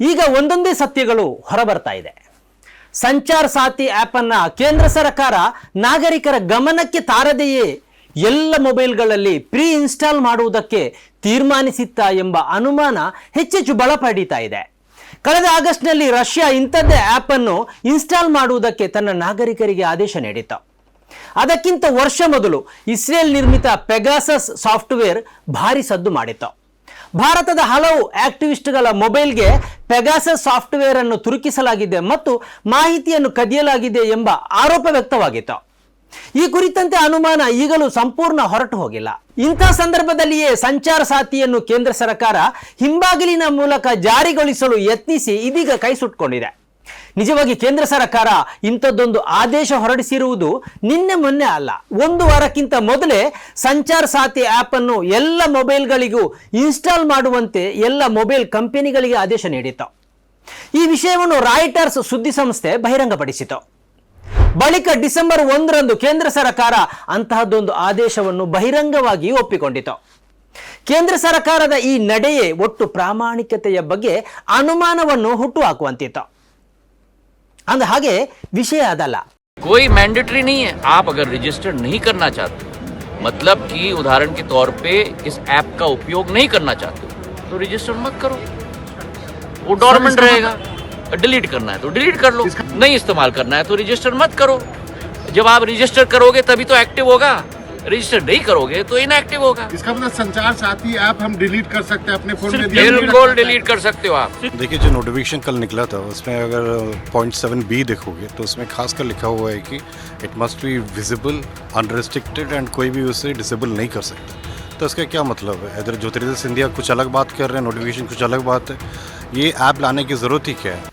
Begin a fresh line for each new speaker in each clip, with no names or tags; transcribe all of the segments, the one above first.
ಈಗ ಒಂದೊಂದೇ ಸತ್ಯಗಳು ಹೊರಬರ್ತಾ ಇದೆ. ಸಂಚಾರ್ ಸಾಥಿ ಆ್ಯಪನ್ನು ಕೇಂದ್ರ ಸರ್ಕಾರ ನಾಗರಿಕರ ಗಮನಕ್ಕೆ ತಾರದೆಯೇ ಎಲ್ಲ ಮೊಬೈಲ್ಗಳಲ್ಲಿ ಪ್ರೀ ಇನ್ಸ್ಟಾಲ್ ಮಾಡುವುದಕ್ಕೆ ತೀರ್ಮಾನಿಸಿತ್ತಾ ಎಂಬ ಅನುಮಾನ ಹೆಚ್ಚೆಚ್ಚು ಬಲ ಪಡೀತಾ ಇದೆ. ಕಳೆದ ಆಗಸ್ಟ್ನಲ್ಲಿ ರಷ್ಯಾ ಇಂಥದ್ದೇ ಆ್ಯಪನ್ನು ಇನ್ಸ್ಟಾಲ್ ಮಾಡುವುದಕ್ಕೆ ತನ್ನ ನಾಗರಿಕರಿಗೆ ಆದೇಶ ನೀಡಿತ್ತು. ಅದಕ್ಕಿಂತ ವರ್ಷ ಮೊದಲು ಇಸ್ರೇಲ್ ನಿರ್ಮಿತ ಪೆಗಾಸಸ್ ಸಾಫ್ಟ್ವೇರ್ ಭಾರಿ ಸದ್ದು ಮಾಡಿತ್ತು. ಭಾರತದ ಹಲವು ಆಕ್ಟಿವಿಸ್ಟ್ಗಳ ಮೊಬೈಲ್ಗೆ ಪೆಗಾಸಸ್ ಸಾಫ್ಟ್ವೇರ್ ಅನ್ನು ತುರುಕಿಸಲಾಗಿದೆ ಮತ್ತು ಮಾಹಿತಿಯನ್ನು ಕದಿಯಲಾಗಿದೆ ಎಂಬ ಆರೋಪ ವ್ಯಕ್ತವಾಗಿತ್ತು. ಈ ಕುರಿತಂತೆ ಅನುಮಾನ ಈಗಲೂ ಸಂಪೂರ್ಣ ಹೊರಟು ಹೋಗಿಲ್ಲ. ಇಂಥ ಸಂದರ್ಭದಲ್ಲಿಯೇ ಸಂಚಾರ ಸಾಥಿಯನ್ನು ಕೇಂದ್ರ ಸರ್ಕಾರ ಹಿಂಬಾಗಿಲಿನ ಮೂಲಕ ಜಾರಿಗೊಳಿಸಲು ಯತ್ನಿಸಿ ಇದೀಗ ಕೈ ಸುಟ್ಕೊಂಡಿದೆ. ನಿಜವಾಗಿ ಕೇಂದ್ರ ಸರ್ಕಾರ ಇಂಥದ್ದೊಂದು ಆದೇಶ ಹೊರಡಿಸಿರುವುದು ನಿನ್ನೆ ಮೊನ್ನೆ ಅಲ್ಲ. ಒಂದು ವಾರಕ್ಕಿಂತ ಮೊದಲೇ ಸಂಚಾರ್ ಸಾಥಿ ಆ್ಯಪ್ ಅನ್ನು ಎಲ್ಲ ಮೊಬೈಲ್ಗಳಿಗೂ ಇನ್ಸ್ಟಾಲ್ ಮಾಡುವಂತೆ ಎಲ್ಲ ಮೊಬೈಲ್ ಕಂಪನಿಗಳಿಗೆ ಆದೇಶ ನೀಡಿತ್ತು. ಈ ವಿಷಯವನ್ನು ರಾಯ್ಟರ್ಸ್ ಸುದ್ದಿ ಸಂಸ್ಥೆ ಬಹಿರಂಗಪಡಿಸಿತು ಬಳಿಕ ಡಿಸೆಂಬರ್ ಒಂದರಂದು ಕೇಂದ್ರ ಸರ್ಕಾರ ಅಂತಹದ್ದೊಂದು ಆದೇಶವನ್ನು ಬಹಿರಂಗವಾಗಿ ಒಪ್ಪಿಕೊಂಡಿತು. ಕೇಂದ್ರ ಸರ್ಕಾರದ ಈ ನಡೆಯೇ ಒಟ್ಟು ಪ್ರಾಮಾಣಿಕತೆಯ ಬಗ್ಗೆ ಅನುಮಾನವನ್ನು ಹುಟ್ಟುಹಾಕುವಂತಿತ್ತು. ಅಂದ ಹಾಗೆ ವಿಷಯ ಅದಲ್ಲ
कोई मैंडेटरी नहीं है आप अगर रजिस्टर नहीं करना चाहते मतलब कि उदाहरण के तौर पे इस ऐप का उपयोग नहीं करना चाहते तो रजिस्टर मत करो वो डॉर्मेंट रहेगा डिलीट करना है तो डिलीट कर लो नहीं इस्तेमाल करना है तो रजिस्टर मत करो जब आप रजिस्टर करोगे तभी तो एक्टिव होगा रजिस्टर नहीं करोगे तो इनएक्टिव होगा।
इसका मतलब संचार साथी ऐप हम डिलीट कर सकते हैं अपने फ़ोन में
बिल्कुल डिलीट कर सकते हो आप।
देखिए जो नोटिफिकेशन कल निकला था उसमें अगर पॉइंट सेवन बी देखोगे तो उसमें खास कर लिखा हुआ है कि it must be visible unrestricted and कोई भी उसे डिसेबल नहीं कर सकता। तो इसका क्या मतलब है? इधर ज्योतिर्दय सिंधिया कुछ अलग बात कर रहे हैं नोटिफिकेशन कुछ अलग बात है। ये ऐप लाने की ज़रूरत ही क्या है?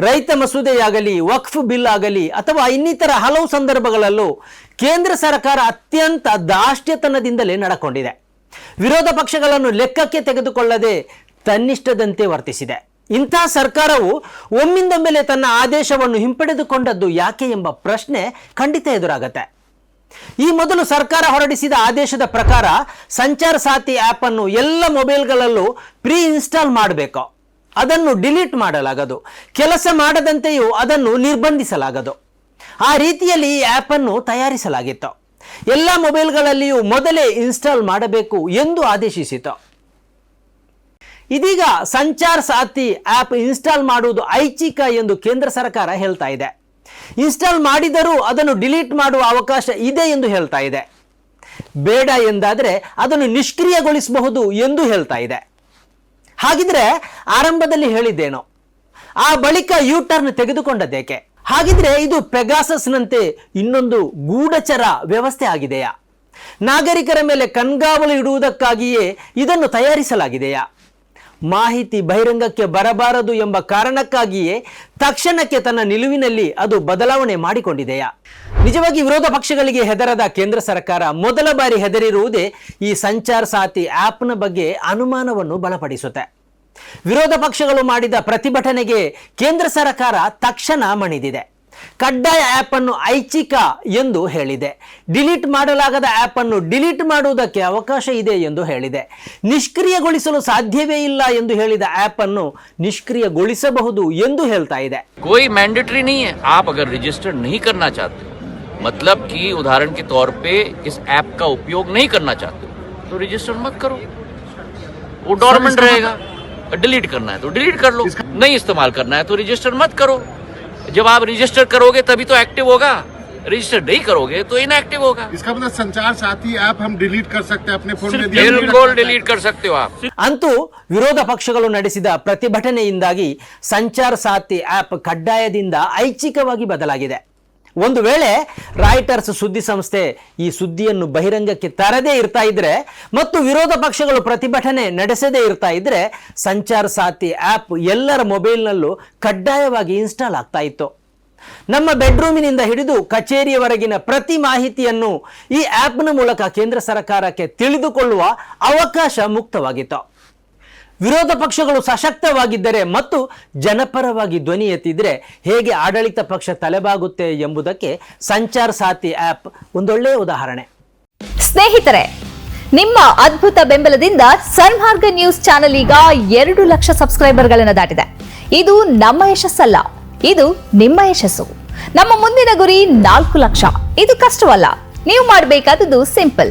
ರೈತ ಮಸೂದೆಯಾಗಲಿ, ವಕ್ಫ್ ಬಿಲ್ ಆಗಲಿ ಅಥವಾ ಇನ್ನಿತರ ಹಲವು ಸಂದರ್ಭಗಳಲ್ಲೂ ಕೇಂದ್ರ ಸರ್ಕಾರ ಅತ್ಯಂತ ದಾಷ್ಟ್ಯತನದಿಂದಲೇ ನಡಕೊಂಡಿದೆ. ವಿರೋಧ ಪಕ್ಷಗಳನ್ನು ಲೆಕ್ಕಕ್ಕೆ ತೆಗೆದುಕೊಳ್ಳದೆ ತನ್ನಿಷ್ಟದಂತೆ ವರ್ತಿಸಿದೆ. ಇಂಥ ಸರ್ಕಾರವು ಒಮ್ಮಿಂದೊಮ್ಮೆಲೆ ತನ್ನ ಆದೇಶವನ್ನು ಹಿಂಪಡೆದುಕೊಂಡದ್ದು ಯಾಕೆ ಎಂಬ ಪ್ರಶ್ನೆ ಖಂಡಿತ ಎದುರಾಗತ್ತೆ. ಈ ಮೊದಲು ಸರ್ಕಾರ ಹೊರಡಿಸಿದ ಆದೇಶದ ಪ್ರಕಾರ ಸಂಚಾರ ಸಾಥಿ ಆ್ಯಪ್ ಅನ್ನು ಎಲ್ಲ ಮೊಬೈಲ್ಗಳಲ್ಲೂ ಪ್ರೀ ಇನ್ಸ್ಟಾಲ್ ಮಾಡಬೇಕು. ಅದನ್ನು ಡಿಲೀಟ್ ಮಾಡಲಾಗದು. ಕೆಲಸ ಮಾಡದಂತೆಯೂ ಅದನ್ನು ನಿರ್ಬಂಧಿಸಲಾಗದು. ಆ ರೀತಿಯಲ್ಲಿ ಈ ಆ್ಯಪನ್ನು ತಯಾರಿಸಲಾಗಿತ್ತು. ಎಲ್ಲ ಮೊಬೈಲ್ಗಳಲ್ಲಿಯೂ ಮೊದಲೇ ಇನ್ಸ್ಟಾಲ್ ಮಾಡಬೇಕು ಎಂದು ಆದೇಶಿಸಿತು. ಇದೀಗ ಸಂಚಾರ್ ಸಾಥಿ ಆ್ಯಪ್ ಇನ್ಸ್ಟಾಲ್ ಮಾಡುವುದು ಐಚ್ಛಿಕ ಎಂದು ಕೇಂದ್ರ ಸರ್ಕಾರ ಹೇಳ್ತಾ ಇದೆ. ಇನ್ಸ್ಟಾಲ್ ಮಾಡಿದರೂ ಅದನ್ನು ಡಿಲೀಟ್ ಮಾಡುವ ಅವಕಾಶ ಇದೆ ಎಂದು ಹೇಳ್ತಾ ಇದೆ. ಬೇಡ ಎಂದಾದರೆ ಅದನ್ನು ನಿಷ್ಕ್ರಿಯಗೊಳಿಸಬಹುದು ಎಂದು ಹೇಳ್ತಾ ಇದೆ. ಹಾಗಿದ್ರೆ ಆರಂಭದಲ್ಲಿ ಹೇಳಿದ್ದೇನೋ. ಆ ಬಳಿಕ ಯೂ ಟರ್ನ್ ತೆಗೆದುಕೊಂಡದ್ದೇಕೆ? ಹಾಗಿದ್ರೆ ಇದು ಪೆಗಾಸಸ್ನಂತೆ ಇನ್ನೊಂದು ಗೂಢಚರ ವ್ಯವಸ್ಥೆ ಆಗಿದೆಯಾ? ನಾಗರಿಕರ ಮೇಲೆ ಕಣ್ಗಾವಲು ಇಡುವುದಕ್ಕಾಗಿಯೇ ಇದನ್ನು ತಯಾರಿಸಲಾಗಿದೆಯಾ? ಮಾಹಿತಿ ಬಹಿರಂಗಕ್ಕೆ ಬರಬಾರದು ಎಂಬ ಕಾರಣಕ್ಕಾಗಿಯೇ ತಕ್ಷಣಕ್ಕೆ ತನ್ನ ನಿಲುವಿನಲ್ಲಿ ಅದು ಬದಲಾವಣೆ ಮಾಡಿಕೊಂಡಿದೆಯಾ? ನಿಜವಾಗಿ ವಿರೋಧ ಪಕ್ಷಗಳಿಗೆ ಹೆದರದ ಕೇಂದ್ರ ಸರ್ಕಾರ ಮೊದಲ ಬಾರಿ ಹೆದರಿರುವುದೇ ಈ ಸಂಚಾರ್ ಸಾಥಿ ಆ್ಯಪ್ನ ಬಗ್ಗೆ ಅನುಮಾನವನ್ನು ಬಲಪಡಿಸುತ್ತೆ ವಿರೋಧ ಪಕ್ಷಗಳು ಮಾಡಿದ ಪ್ರತಿಭಟನೆಗೆ ಕೇಂದ್ರ ಸರ್ಕಾರ ತಕ್ಷಣ ಮಣಿದಿದೆ ಕಡ್ಡಾಯ ಆ್ಯಪ್ ಅನ್ನು ಐಚ್ಛಿಕ ಎಂದು ಹೇಳಿದೆ ಡಿಲೀಟ್ ಮಾಡಲಾಗದ ಆ್ಯಪ್ ಅನ್ನು ಡಿಲೀಟ್ ಮಾಡುವುದಕ್ಕೆ ಅವಕಾಶ ಇದೆ ಎಂದು ಹೇಳಿದೆ ನಿಷ್ಕ್ರಿಯಗೊಳಿಸಲು ಸಾಧ್ಯವೇ ಇಲ್ಲ ಎಂದು ಹೇಳಿದ ಆ್ಯಪ್ ಅನ್ನು ನಿಷ್ಕ್ರಿಯಗೊಳಿಸಬಹುದು ಎಂದು ಹೇಳ್ತಾ ಇದೆ
कोई मैंडेटरी नहीं है आप अगर रजिस्टर नहीं करना चाहते मतलब कि उदाहरण के तौर पे इस ऐप का उपयोग नहीं करना चाहते तो रजिस्टर मत करो वो डॉर्मेंट रहेगा डिलीट करना है तो डिलीट कर लो नहीं इस्तेमाल करना है तो रजिस्टर मत करो जब आप रजिस्टर करोगे तभी तो एक्टिव होगा रजिस्टर नहीं करोगे तो इनएक्टिव होगा
इसका मतलब संचार साथी ऐप हम डिलीट कर सकते हैं अपने फोन में
बिल्कुल डिलीट कर सकते हो आप
ಅಂತೂ ವಿರೋಧ ಪಕ್ಷಗಳು ನಡೆಸಿದ ಪ್ರತಿಭಟನೆಯಿಂದಾಗಿ ಸಂಚಾರ್ ಸಾಥಿ ಆ್ಯಪ್ ಕಡ್ಡಾಯದಿಂದ ಐಚ್ಛಿಕವಾಗಿ ಬದಲಾಗಿದೆ ಒಂದು ವೇಳೆ ರಾಯ್ಟರ್ಸ್ ಸುದ್ದಿ ಸಂಸ್ಥೆ ಈ ಸುದ್ದಿಯನ್ನು ಬಹಿರಂಗಕ್ಕೆ ತರದೇ ಇರ್ತಾ ಇದ್ರೆ ಮತ್ತು ವಿರೋಧ ಪಕ್ಷಗಳು ಪ್ರತಿಭಟನೆ ನಡೆಸದೇ ಇರ್ತಾ ಇದ್ರೆ ಸಂಚಾರ ಸಾಥಿ ಆ್ಯಪ್ ಎಲ್ಲರ ಮೊಬೈಲ್ನಲ್ಲೂ ಕಡ್ಡಾಯವಾಗಿ ಇನ್ಸ್ಟಾಲ್ ಆಗ್ತಾ ಇತ್ತು. ನಮ್ಮ ಬೆಡ್ರೂಮಿನಿಂದ ಹಿಡಿದು ಕಚೇರಿಯವರೆಗಿನ ಪ್ರತಿ ಮಾಹಿತಿಯನ್ನು ಈ ಆ್ಯಪ್ನ ಮೂಲಕ ಕೇಂದ್ರ ಸರ್ಕಾರಕ್ಕೆ ತಿಳಿದುಕೊಳ್ಳುವ ಅವಕಾಶ ಮುಕ್ತವಾಗಿತ್ತು. ವಿರೋಧ ಪಕ್ಷಗಳು ಸಶಕ್ತವಾಗಿದ್ದರೆ ಮತ್ತು ಜನಪರವಾಗಿ ಧ್ವನಿ ಎತ್ತಿದ್ರೆ ಹೇಗೆ ಆಡಳಿತ ಪಕ್ಷ ತಲೆಬಾಗುತ್ತೆ ಎಂಬುದಕ್ಕೆ ಸಂಚಾರ್ ಸಾಥಿ ಆ್ಯಪ್ ಒಂದೊಳ್ಳೆಯ ಉದಾಹರಣೆ.
ಸ್ನೇಹಿತರೆ, ನಿಮ್ಮ ಅದ್ಭುತ ಬೆಂಬಲದಿಂದ ಸನ್ಮಾರ್ಗ ನ್ಯೂಸ್ ಚಾನೆಲ್ ಈಗ ಎರಡು ಲಕ್ಷ ಸಬ್ಸ್ಕ್ರೈಬರ್ಗಳನ್ನು ದಾಟಿದೆ. ಇದು ನಮ್ಮ ಯಶಸ್ಸಲ್ಲ, ಇದು ನಿಮ್ಮ ಯಶಸ್ಸು. ನಮ್ಮ ಮುಂದಿನ ಗುರಿ ನಾಲ್ಕು ಲಕ್ಷ. ಇದು ಕಷ್ಟವಲ್ಲ, ನೀವು ಮಾಡಬೇಕಾದದ್ದು ಸಿಂಪಲ್.